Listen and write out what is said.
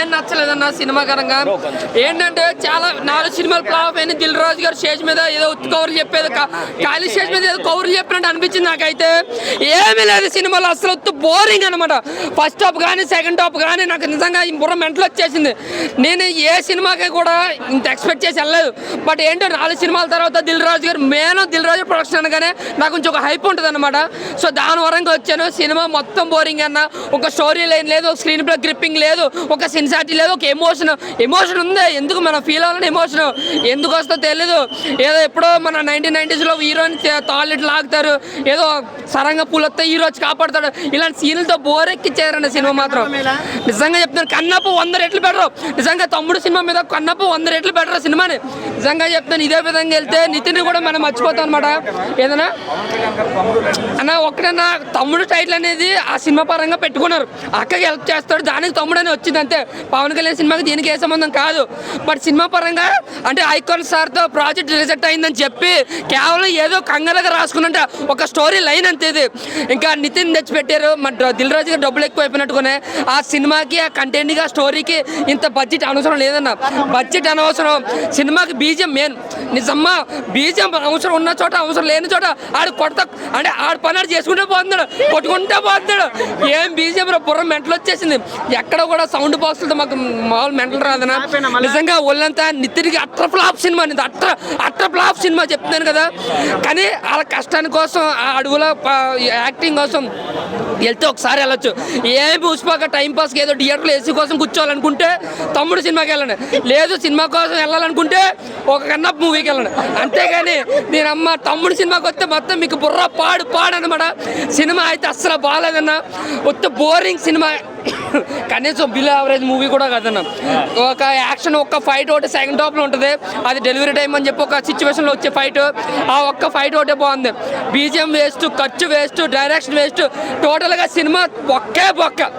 ఏం నచ్చలేదన్న సినిమా కరంగా. ఏంటంటే చాలా నాలుగు సినిమాలు ఫ్లాప్ అయిన దిల్ రాజు గారు స్టేజ్ మీద ఏదో కౌరులు చెప్పేది ఖాళీ స్టేజ్ మీద ఏదో కౌరులు చెప్పినట్టు అనిపించింది నాకైతే. ఏమీ లేదు సినిమాలో అసలు బోరింగ్ అనమాట ఫస్ట్ హాఫ్ కానీ సెకండ్ హాఫ్ కానీ నాకు నిజంగా ఈ బుర్ర మెంటలు వచ్చేసింది. నేను ఏ సినిమాకి కూడా ఇంత ఎక్స్పెక్ట్ చేసి వెళ్ళలేదు. బట్ ఏంటో నాలుగు సినిమాల తర్వాత దిల్ రాజు గారు మేను దిల్ రాజు ప్రొడక్షన్ అనగానే నాకు కొంచెం ఒక హైప్ ఉంటుంది అనమాట సో దాని వరంగా వచ్చాను. సినిమా మొత్తం బోరింగ్ అన్న. ఒక స్టోరీ లైన్ లేదు ఒక స్క్రీన్ ప్లే గ్రిప్పింగ్ లేదు ఒక సిన్సారిటీ లేదు ఒక ఎమోషన్ ఎమోషన్ ఉంది. ఎందుకు మనం ఫీల్ అవ్వాలని ఎమోషన్ ఎందుకు వస్తుందో తెలీదు. ఏదో ఎప్పుడో మన నైన్టీన్ నైన్టీస్లో హీరోని తాళ్ళిట్ లాగుతారు. ఏదో సరంగా పూలొస్తే హీరో వచ్చి కాపాడతాడు. ఇలాంటి సీన్లతో బోర్ ఎక్కిచ్చారండి సినిమా మాత్రం. నిజంగా చెప్తున్నాను కన్నప్ప వంద రెట్లు బెటర్ నిజంగా తమ్ముడు సినిమా మీద కన్నప్ప వంద రెట్లు బెటర్ సినిమాని. నిజంగా చెప్తాను ఇదే విధంగా వెళ్తే నితిన్ కూడా మనం మర్చిపోతాం అనమాట ఏదైనా అన్న ఒక్కడన్నా తమ్ముడు టైటిల్ అనేది ఆ సినిమా పరంగా పెట్టుకున్నారు. అక్కకి హెల్ప్ చేస్తాడు దానికి తమ్ముడు అని వచ్చింది అంతే. పవన్ కళ్యాణ్ సినిమాకి దీనికి ఏ సంబంధం కాదు. బట్ సినిమా పరంగా అంటే ఐకాన్ సార్తో ప్రాజెక్ట్ రిజెక్ట్ అయిందని చెప్పి కేవలం ఏదో కంగారుగా రాసుకున్నంటే ఒక స్టోరీ లైన్ అంతే ఇది. ఇంకా నితిన్ తెచ్చిపెట్టారు. మన దిల్ రాజు గారు డబ్బులు ఎక్కువ అయిపోయినట్టుగానే ఆ సినిమాకి ఆ కంటెంట్కి ఆ స్టోరీకి ఇంత బడ్జెట్ అవసరం లేదన్న. బడ్జెట్ అనవసరం. సినిమాకి బీజం మెయిన్ నిజమ్మా బీజం అవసరం ఉన్న చోట అవసరం లేని చోట ఆడు కొడత అంటే ఆడు పని ఆడు చేసుకుంటే పోతున్నాడు కొట్టుకుంటే పోతున్నాడు. ఏం బీజం రా బుర్ర మెంటలు వచ్చేసింది. ఎక్కడ కూడా సౌండ్ బాక్సులతో మాకు మామూలు మెంటలు రాదనా నిజంగా ఒళ్ళంతా నితిరికి అట్ర ఫ్లాప్ సినిమా అట్ర అట్ర ఫ్లాప్ సినిమా చెప్తున్నాను కదా. కానీ వాళ్ళ కష్టాని కోసం ఆ అడవులో యాక్టింగ్ కోసం వెళ్తే ఒకసారి వెళ్ళొచ్చు. ఏమి పూసిపోక టైంపాస్కి ఏదో థియేటర్లో ఏసీ కోసం కూర్చోవాలనుకుంటే తమ్ముడు సినిమాకి వెళ్ళండి. లేదు సినిమా కోసం వెళ్ళాలనుకుంటే ఒక కన్నా మూవీకి వెళ్ళండి. అంతేగాని నేను అమ్మ తమ్ముడు సినిమాకి వస్తే మొత్తం మీకు బుర్ర పాడు పాడు అనమాట సినిమా అయితే అస్సలు బాగాలేదన్న. మొత్తం బోరింగ్ సినిమా. కనీసం బిల్ యావరేజ్ మూవీ కూడా కదన్న ఒక యాక్షన్ ఒక్క ఫైట్ ఒకటి సెకండ్ టాప్లో ఉంటుంది. అది డెలివరీ టైం అని చెప్పి ఒక సిచ్యువేషన్లో వచ్చే ఫైట్. ఆ ఒక్క ఫైట్ ఒకటే బాగుంది. బీజిఎం వేస్ట్ ఖర్చు వేస్ట్ డైరెక్షన్ వేస్ట్ టోటల్గా సినిమా ఒక్కే బొక్క